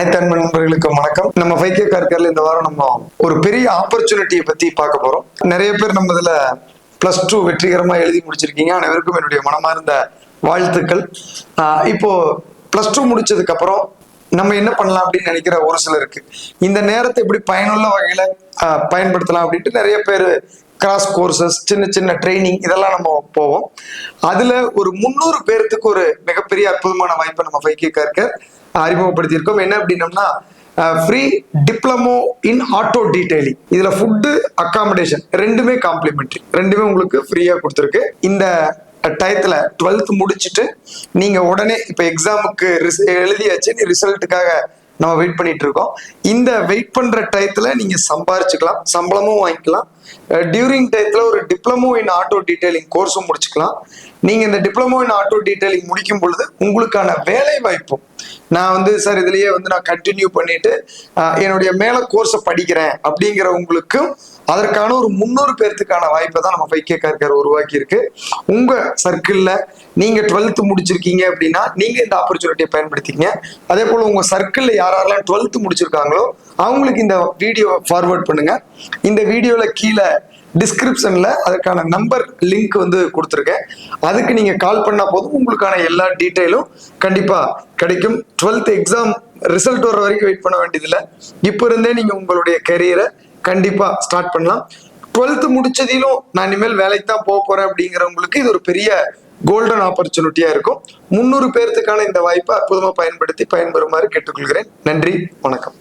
அனைத்து அன்பு நண்பர்களுக்கும் வணக்கம். நம்ம வைத்திய கார்கர்ல இந்த வாரம் நம்ம ஒரு பெரிய ஆப்பர்ச்சுனிட்டியை பத்தி பார்க்க போறோம். நிறைய பேர் நம்ம இதுல பிளஸ் டூ வெற்றிகரமா எழுதி முடிச்சிருக்கீங்க. அனைவருக்கும் என்னுடைய மனமார்ந்த வாழ்த்துக்கள். இப்போ பிளஸ் டூ முடிச்சதுக்கு அப்புறம் நம்ம என்ன பண்ணலாம் அப்படின்னு நினைக்கிற ஒரு சிலருக்கு இந்த நேரத்தை எப்படி பயனுள்ள வகையில பயன்படுத்தலாம் அப்படின்ட்டு நிறைய பேர் கிராஸ் கோர்சஸ் சின்ன சின்ன ட்ரைனிங் இதெல்லாம் நம்ம போவோம். அதுல ஒரு முந்நூறு பேர்த்துக்கு ஒரு மிகப்பெரிய அற்புதமான வாய்ப்பை நம்ம ஃபைக்கே கார்கர் அறிமுகப்படுத்தியிருக்கோம். என்ன அப்படின்னம்னா free diploma in auto detailing இதில் ஃபுட்டு அக்காமடேஷன் ரெண்டுமே காம்ப்ளிமெண்ட்ரி ரெண்டுமே உங்களுக்கு ஃப்ரீயாக கொடுத்துருக்கு. இந்த டயத்தில் டுவெல்த் முடிச்சுட்டு நீங்கள் உடனே இப்போ எக்ஸாமுக்கு எழுதியாச்சு. நீ ரிசல்ட்டுக்காக நம்ம வெயிட் பண்ணிட்டு இருக்கோம் இந்த வெயிட் பண்ணுற டயத்தில் நீங்கள் சம்பாரிச்சுக்கலாம். சம்பளமும் வாங்கிக்கலாம். டியூரிங் டயத்தில் ஒரு டிப்ளமோ இன் ஆட்டோ டீடைலிங் கோர்ஸும் முடிச்சுக்கலாம். நீங்கள் இந்த டிப்ளமோ இன் ஆட்டோ டீடைலிங் முடிக்கும் பொழுது உங்களுக்கான வேலை வாய்ப்பும் நான் வந்து சார் இதுலயே வந்து நான் கண்டினியூ பண்ணிட்டு என்னுடைய மேல கோர்ஸை படிக்கிறேன். அப்படிங்கிற உங்களுக்கும் அதற்கான ஒரு முன்னூறு பேர்த்துக்கான வாய்ப்பை தான் நம்ம பைக்கே கார்கர் உருவாக்கி இருக்கு உங்க சர்க்கிள்ல நீங்க டுவெல்த் முடிச்சிருக்கீங்க அப்படின்னா நீங்க இந்த ஆப்பர்ச்சுனிட்டியை பயன்படுத்திக்கங்க. அதே போல உங்க சர்க்கிள்ல யாரெல்லாம் டுவெல்த் முடிச்சிருக்காங்களோ அவங்களுக்கு இந்த வீடியோ ஃபார்வர்ட் பண்ணுங்க. இந்த வீடியோல கீழே டிஸ்கிரிப்ஷன்ல அதுக்கான நம்பர் லிங்க் வந்து கொடுத்துருக்கேன். அதுக்கு நீங்க கால் பண்ணா போதும். உங்களுக்கான எல்லா டீட்டெயிலும் கண்டிப்பா கிடைக்கும். டுவெல்த் எக்ஸாம் ரிசல்ட் வர வரைக்கும் வெயிட் பண்ண வேண்டியதில்லை. இப்போ இருந்தே நீங்க உங்களுடைய கரியரை கண்டிப்பா ஸ்டார்ட் பண்ணலாம். டுவெல்த் முடிச்சதிலும் நான் இனிமேல் வேலைக்கு தான் போக போறேன் அப்படிங்கிறவங்களுக்கு இது ஒரு பெரிய கோல்டன் ஆப்பர்ச்சுனிட்டியா இருக்கும். முந்நூறு பேர்த்துக்கான இந்த வாய்ப்பை அற்புதமாக பயன்படுத்தி பயன்பெறுமாறு கேட்டுக்கொள்கிறேன். நன்றி. வணக்கம்.